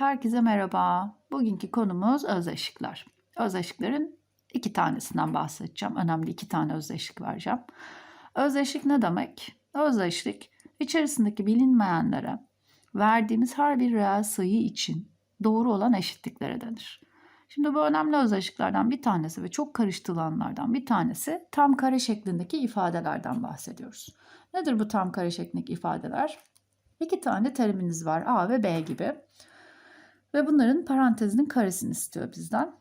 herkese merhaba. Bugünkü konumuz özdeşlikler. Özdeşliklerin iki tanesinden bahsedeceğim. Önemli iki tane özdeşlik vereceğim. Özdeşlik ne demek? Özdeşlik, içerisindeki bilinmeyenlere verdiğimiz her bir reel sayı için doğru olan eşitliklere denir. Şimdi bu önemli özdeşliklerden bir tanesi ve çok karıştırılanlardan bir tanesi tam kare şeklindeki ifadelerden bahsediyoruz. Nedir bu tam kare şeklindeki ifadeler? İki tane teriminiz var A ve B gibi. Ve bunların parantezinin karesini istiyor bizden.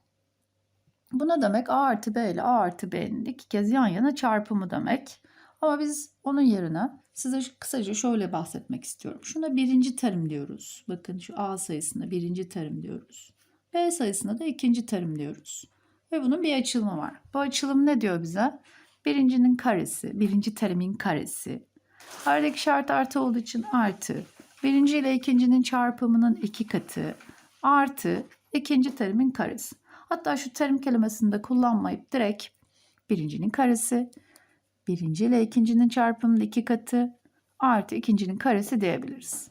Bu ne demek? A artı B ile A artı B'nin iki kez yan yana çarpımı demek. Ama biz onun yerine size kısaca şöyle bahsetmek istiyorum. Şuna birinci terim diyoruz. Bakın şu A sayısına birinci terim diyoruz. B sayısına da ikinci terim diyoruz. Ve bunun bir açılımı var. Bu açılım ne diyor bize? Birincinin karesi, birinci terimin karesi. Aradaki şart artı olduğu için artı. Birinci ile ikincinin çarpımının iki katı. Artı ikinci terimin karesi. Hatta şu terim kelimesini de kullanmayıp direkt birincinin karesi, birinci ile ikincinin çarpımının iki katı artı ikincinin karesi diyebiliriz.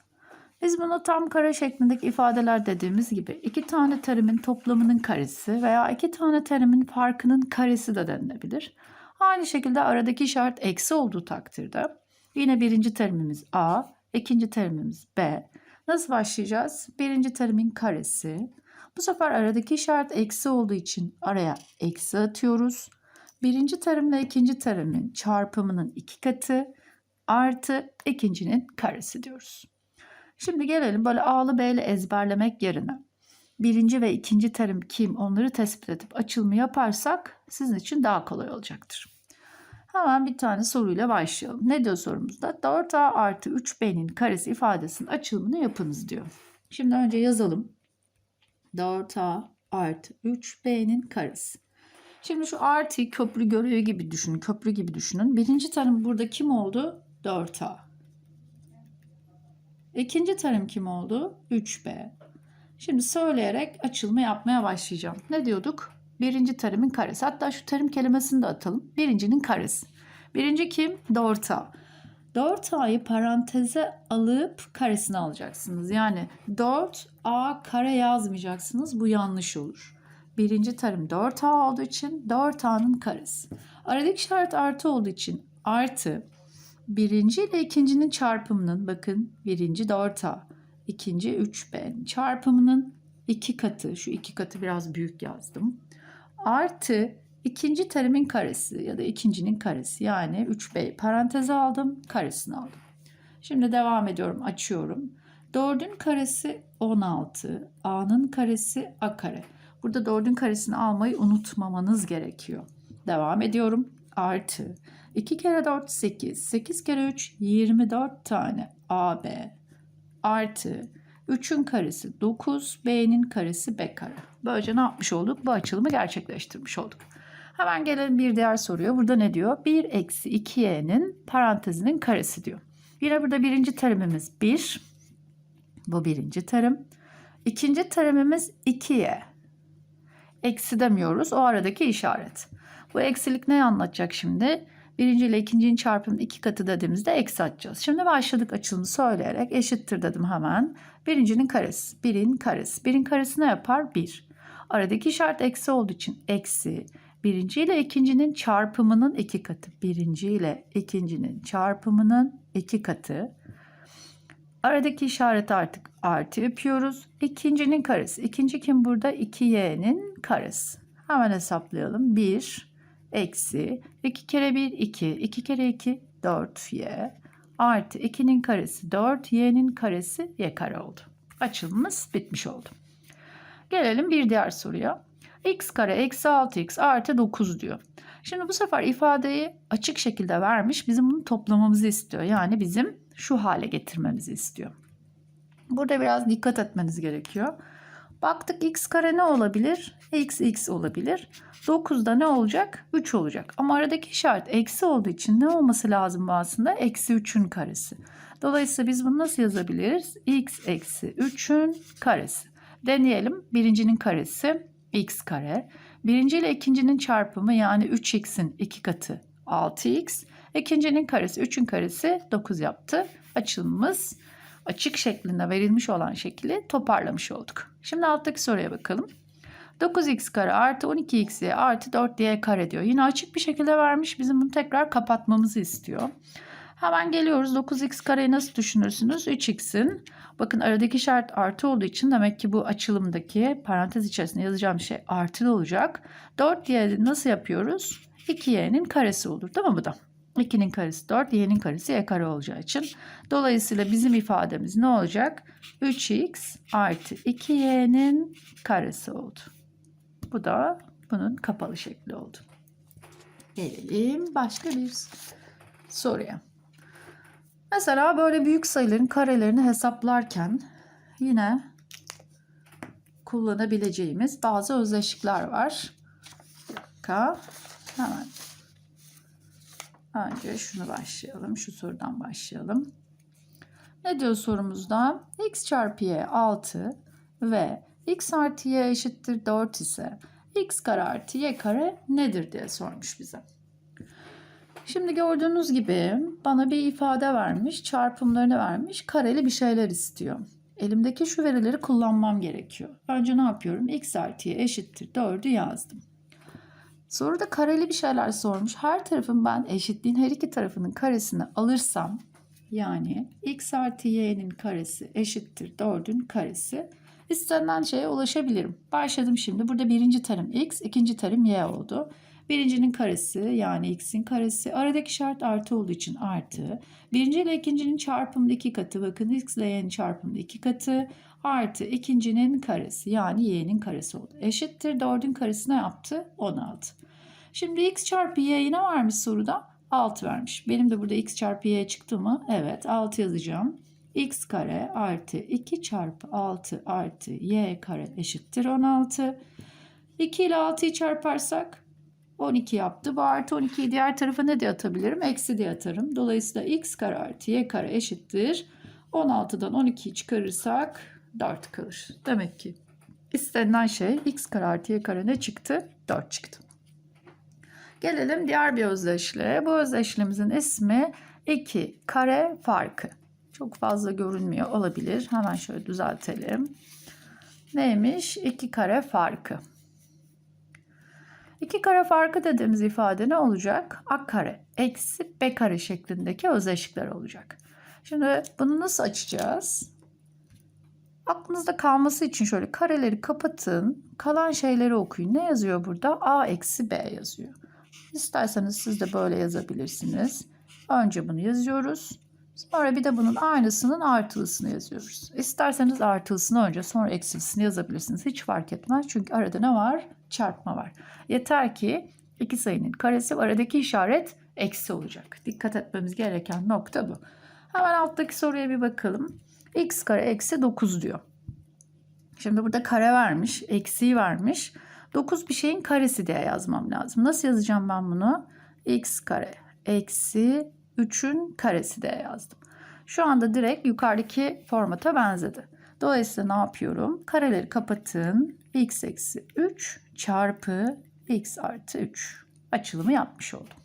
Biz bunu tam kare şeklindeki ifadeler dediğimiz gibi iki tane terimin toplamının karesi veya iki tane terimin farkının karesi de denilebilir. Aynı şekilde aradaki şart eksi olduğu takdirde yine birinci terimimiz A, ikinci terimimiz B. Nasıl başlayacağız? Birinci terimin karesi. Bu sefer aradaki işaret eksi olduğu için araya eksi atıyoruz. Birinci terimle ikinci terimin çarpımının iki katı artı ikincinin karesi diyoruz. Şimdi gelelim böyle A'lı B'li ezberlemek yerine birinci ve ikinci terim kim onları tespit edip açılımı yaparsak sizin için daha kolay olacaktır. Hemen bir tane soruyla başlayalım. Ne diyor sorumuzda? 4A artı 3B'nin karesi ifadesinin açılımını yapınız diyor. Şimdi önce yazalım. 4A artı 3B'nin karesi. Şimdi şu artıyı köprü görevi gibi düşünün. Köprü gibi düşünün. Birinci terim burada kim oldu? 4A. İkinci terim kim oldu? 3B. Şimdi söyleyerek açılma yapmaya başlayacağım. Ne diyorduk? Birinci terimin karesi. Hatta şu terim kelimesini de atalım. Birincinin karesi. Birinci kim? 4A. 4A'yı paranteze alıp karesini alacaksınız. Yani 4A kare yazmayacaksınız. Bu yanlış olur. Birinci terim 4A olduğu için 4A'nın karesi. Aradaki işaret artı olduğu için artı birinci ile ikincinin çarpımının bakın birinci 4A, ikinci 3B çarpımının iki katı. Şu iki katı biraz büyük yazdım. Artı ikinci terimin karesi ya da ikincinin karesi yani 3B paranteze aldım karesini aldım. Şimdi devam ediyorum açıyorum. 4'ün karesi 16. A'nın karesi A kare. Burada 4'ün karesini almayı unutmamanız gerekiyor. Devam ediyorum. Artı 2 kere 4 8. 8 kere 3 24 tane AB. Artı 3'ün karesi 9. B'nin karesi B kare. Böylece ne yapmış olduk? Bu açılımı gerçekleştirmiş olduk. Hemen gelelim bir diğer soruya. Burada ne diyor? 1 eksi 2y'nin parantezinin karesi diyor. Yine burada birinci terimimiz 1. Bu birinci terim. İkinci terimimiz 2y. Eksi demiyoruz. O aradaki işaret. Bu eksilik ne anlatacak şimdi? Birinci ile ikincinin çarpımının iki katı dediğimizde eksi atacağız. Şimdi başladık açılımı söyleyerek eşittir dedim hemen. Birincinin karesi. Birin karesi. Birin karesi ne yapar? Bir. Aradaki işaret eksi olduğu için eksi. Birinci ile ikincinin çarpımının iki katı. Birinci ile ikincinin çarpımının iki katı. Aradaki işareti artık artı yapıyoruz. İkincinin karesi. İkinci kim burada? 2y'nin karesi. Hemen hesaplayalım. 1 eksi 2 kere 1 2. 2 kere 2 4y artı 2'nin karesi 4 y'nin karesi y kare oldu. Açılımımız bitmiş oldu. Gelelim bir diğer soruya. x kare eksi 6x artı 9 diyor. Şimdi bu sefer ifadeyi açık şekilde vermiş. Bizim bunu toplamamızı istiyor. Yani bizim şu hale getirmemizi istiyor. Burada biraz dikkat etmeniz gerekiyor. Baktık x kare ne olabilir? x x olabilir. 9'da ne olacak? 3 olacak. Ama aradaki işaret eksi olduğu için ne olması lazım aslında? Eksi 3'ün karesi. Dolayısıyla biz bunu nasıl yazabiliriz? x eksi 3'ün karesi. Deneyelim. Birincinin karesi x kare. Birinci ile ikincinin çarpımı yani 3x'in iki katı 6x. İkincinin karesi 3'ün karesi 9 yaptı. Açılımımız açık şeklinde verilmiş olan şekli toparlamış olduk. Şimdi alttaki soruya bakalım. 9x kare artı 12xy artı 4y kare diyor. Yine açık bir şekilde vermiş. Bizim bunu tekrar kapatmamızı istiyor. Hemen geliyoruz. 9x kareyi nasıl düşünürsünüz? 3x'in. Bakın aradaki şart artı olduğu için demek ki bu açılımdaki parantez içerisinde yazacağım şey artılı olacak. 4y nasıl yapıyoruz? 2y'nin karesi olur. Değil mi bu da? 2'nin karesi 4, y'nin karesi y kare olacağı için. Dolayısıyla bizim ifademiz ne olacak? 3x artı 2y'nin karesi oldu. Bu da bunun kapalı şekli oldu. Gelelim başka bir soruya. Mesela böyle büyük sayıların karelerini hesaplarken yine kullanabileceğimiz bazı özdeşlikler var. Bir dakika. Hemen önce şunu başlayalım. Şu sorudan başlayalım. Ne diyor sorumuzda? x çarpı y 6 ve x artı y eşittir 4 ise x kare artı y kare nedir diye sormuş bize. Şimdi gördüğünüz gibi bana bir ifade vermiş, çarpımlarını vermiş, kareli bir şeyler istiyor. Elimdeki şu verileri kullanmam gerekiyor. Önce ne yapıyorum? x artı y eşittir 4'ü yazdım. Soruda kareli bir şeyler sormuş. Her tarafın ben eşitliğin her iki tarafının karesini alırsam yani x artı y'nin karesi eşittir 4'ün karesi istenilen şeye ulaşabilirim. Başladım şimdi. Burada birinci terim x, ikinci terim y oldu. Birincinin karesi yani x'in karesi. Aradaki şart artı olduğu için artı. Birinci ile ikincinin çarpımı iki katı. Bakın x ile y'nin çarpımı iki katı. Artı ikincinin karesi yani y'nin karesi oldu. Eşittir 4'ün karesi ne yaptı? 16. Şimdi x çarpı y yine varmış soruda. 6 vermiş. Benim de burada x çarpı y çıktı mı? Evet 6 yazacağım. x kare artı 2 çarpı 6 artı y kare eşittir 16. 2 ile 6'yı çarparsak 12 yaptı. Bu artı 12'yi diğer tarafa ne diye atabilirim? Eksi diye atarım. Dolayısıyla x kare artı y kare eşittir. 16'dan 12'yi çıkarırsak 4 kalır. Demek ki istenilen şey x kare artı y kare ne çıktı? 4 çıktı. Gelelim diğer bir özdeşliğe. Bu özdeşliğimizin ismi 2 kare farkı. Çok fazla görünmüyor olabilir. Hemen şöyle düzeltelim. Neymiş? 2 kare farkı. 2 kare farkı dediğimiz ifade ne olacak? A kare eksi B kare şeklindeki özdeşlikler olacak. Şimdi bunu nasıl açacağız? Aklınızda kalması için şöyle kareleri kapatın. Kalan şeyleri okuyun. Ne yazıyor burada? A eksi B yazıyor. İsterseniz siz de böyle yazabilirsiniz. Önce bunu yazıyoruz. Sonra bir de bunun aynısının artılısını yazıyoruz. İsterseniz artılısını önce sonra eksilisini yazabilirsiniz. Hiç fark etmez. Çünkü arada ne var? Çarpma var. Yeter ki iki sayının karesi aradaki işaret eksi olacak. Dikkat etmemiz gereken nokta bu. Hemen alttaki soruya bir bakalım. X kare eksi 9 diyor. Şimdi burada kare vermiş, eksiği vermiş. 9 bir şeyin karesi diye yazmam lazım. Nasıl yazacağım ben bunu? x kare eksi 3'ün karesi diye yazdım. Şu anda direkt yukarıdaki formata benzedi. Dolayısıyla ne yapıyorum? Kareleri kapatın. x eksi 3 çarpı x artı 3 açılımı yapmış oldum.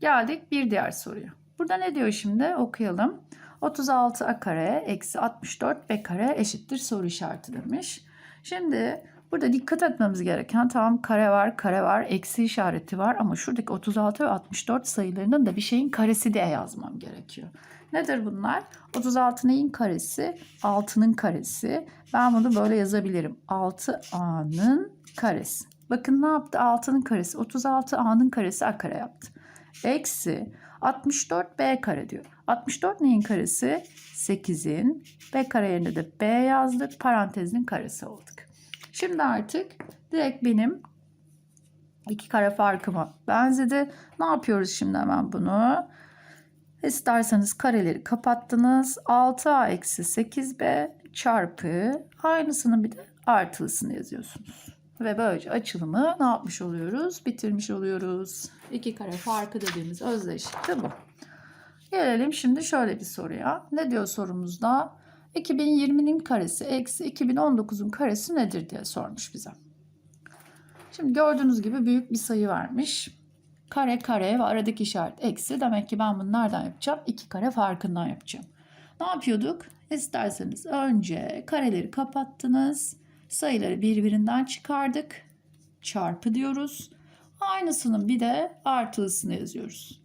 Geldik bir diğer soruya. Burada ne diyor şimdi? Okuyalım. 36 a kare eksi 64 b kare eşittir soru işareti demiş. Şimdi burada dikkat etmemiz gereken tamam kare var, kare var, eksi işareti var ama şuradaki 36 ve 64 sayılarının da bir şeyin karesi diye yazmam gerekiyor. Nedir bunlar? 36 neyin karesi? 6'nın karesi. Ben bunu böyle yazabilirim. 6a'nın karesi. Bakın ne yaptı? 6'nın karesi. 36a'nın karesi a kare yaptı. Eksi 64 b kare diyor. 64 neyin karesi? 8'in. B kare yerine de b yazdık. Parantezin karesi olduk. Şimdi artık direkt benim iki kare farkıma benzedi. Ne yapıyoruz şimdi hemen bunu? İsterseniz kareleri kapattınız. 6a eksi 8b çarpı aynısının bir de artılısını yazıyorsunuz. Ve böylece açılımı ne yapmış oluyoruz? Bitirmiş oluyoruz. İki kare farkı dediğimiz özdeşlik de bu. Gelelim şimdi şöyle bir soruya. Ne diyor sorumuzda? 2020'nin karesi eksi 2019'un karesi nedir diye sormuş bize. Şimdi gördüğünüz gibi büyük bir sayı vermiş. Kare kare ve aradaki işaret eksi. Demek ki ben bunu nereden yapacağım? İki kare farkından yapacağım. Ne yapıyorduk? İsterseniz önce kareleri kapattınız. Sayıları birbirinden çıkardık. Çarpı diyoruz. Aynısının bir de artılısını yazıyoruz.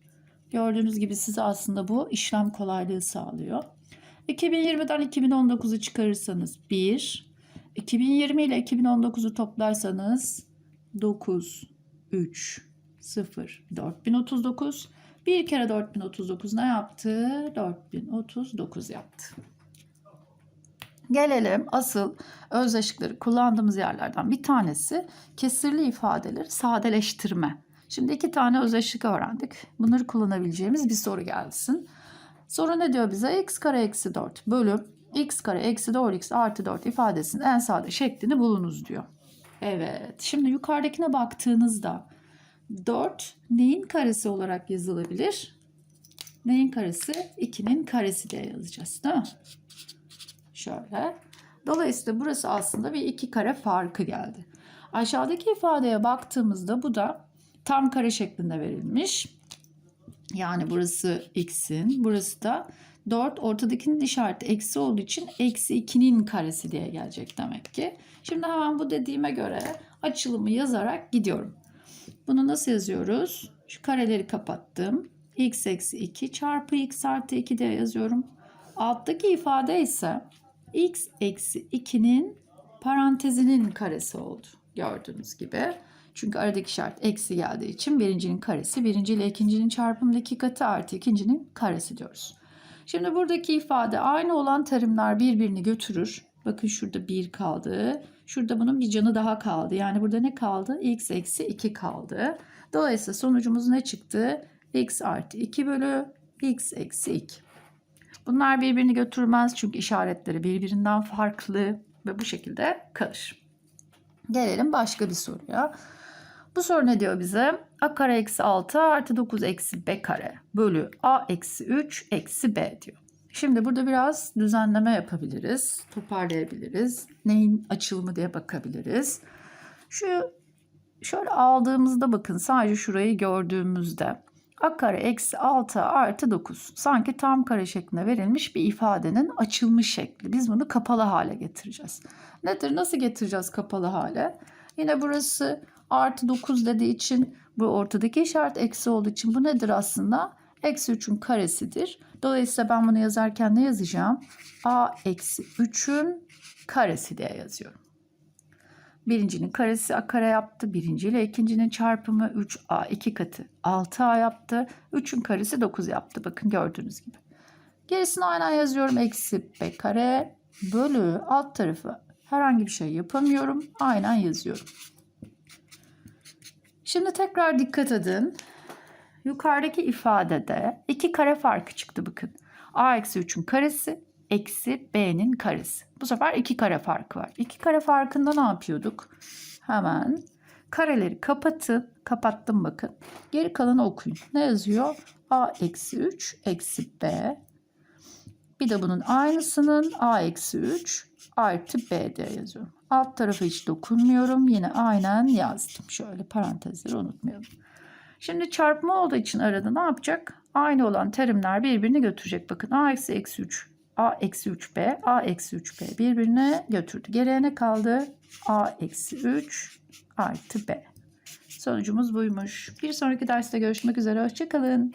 Gördüğünüz gibi size aslında bu işlem kolaylığı sağlıyor. 2020'den 2019'u çıkarırsanız 1, 2020 ile 2019'u toplarsanız 9, 3, 0, 4039. Bir kere 4039 ne yaptı? 4039 yaptı. Gelelim asıl özdeşlikleri kullandığımız yerlerden bir tanesi kesirli ifadeleri sadeleştirme. Şimdi iki tane özdeşlik öğrendik. Bunları kullanabileceğimiz bir soru gelsin. Soru ne diyor bize? x kare eksi 4 bölü x kare eksi 4x artı 4 ifadesinin en sade şeklini bulunuz diyor. Evet. Şimdi yukarıdakine baktığınızda 4 neyin karesi olarak yazılabilir? Neyin karesi? 2'nin karesi diye yazacağız değil mi? Şöyle. Dolayısıyla burası aslında bir iki kare farkı geldi. Aşağıdaki ifadeye baktığımızda bu da tam kare şeklinde verilmiş. Yani burası x'in, burası da 4 ortadakinin işareti eksi olduğu için eksi 2'nin karesi diye gelecek demek ki. Şimdi hemen bu dediğime göre açılımı yazarak gidiyorum. Bunu nasıl yazıyoruz? Şu kareleri kapattım. x eksi 2 çarpı x artı 2 diye yazıyorum. Alttaki ifade ise x eksi 2'nin parantezinin karesi oldu. Gördüğünüz gibi. Çünkü aradaki şart eksi geldiği için birincinin karesi birinci ile ikincinin çarpımının iki katı artı ikincinin karesi diyoruz. Şimdi buradaki ifade aynı olan terimler birbirini götürür. Bakın şurada 1 kaldı. Şurada bunun bir canı daha kaldı. Yani burada ne kaldı? x eksi 2 kaldı. Dolayısıyla sonucumuz ne çıktı? x artı 2 bölü x eksi 2. Bunlar birbirini götürmez çünkü işaretleri birbirinden farklı ve bu şekilde kalır. Gelelim başka bir soruya. Bu soru ne diyor bize? a kare eksi 6 artı 9 eksi b kare bölü a eksi 3 eksi b diyor. Şimdi burada biraz düzenleme yapabiliriz, toparlayabiliriz. Neyin açılımı diye bakabiliriz. Şu şöyle aldığımızda bakın sadece şurayı gördüğümüzde a kare eksi 6 artı 9 sanki tam kare şeklinde verilmiş bir ifadenin açılmış şekli. Biz bunu kapalı hale getireceğiz. Nedir? Nasıl getireceğiz kapalı hale? Yine burası artı 9 dediği için bu ortadaki işaret eksi olduğu için bu nedir aslında? Eksi 3'ün karesidir. Dolayısıyla ben bunu yazarken ne yazacağım? a eksi 3'ün karesi diye yazıyorum. Birincinin karesi a kare yaptı. Birinci ile ikincinin çarpımı 3a 2 katı 6a yaptı. 3'ün karesi 9 yaptı. Bakın gördüğünüz gibi. Gerisini aynen yazıyorum. Eksi b kare bölü alt tarafı herhangi bir şey yapamıyorum. Aynen yazıyorum. Şimdi tekrar dikkat edin. Yukarıdaki ifadede iki kare farkı çıktı bakın. a eksi 3'ün karesi eksi b'nin karesi. Bu sefer iki kare farkı var. İki kare farkında ne yapıyorduk? Hemen kareleri kapatın. Kapattım bakın. Geri kalanı okuyun. Ne yazıyor? a eksi 3 eksi b. Bir de bunun aynısının a eksi 3 artı b diye yazıyorum. Alt tarafı hiç dokunmuyorum. Yine aynen yazdım. Şöyle parantezleri unutmayalım. Şimdi çarpma olduğu için arada ne yapacak? Aynı olan terimler birbirini götürecek. Bakın a eksi eksi 3 a eksi 3b a eksi 3b birbirine götürdü. Geriye ne kaldı? a eksi 3 artı b. Sonucumuz buymuş. Bir sonraki derste görüşmek üzere. Hoşçakalın.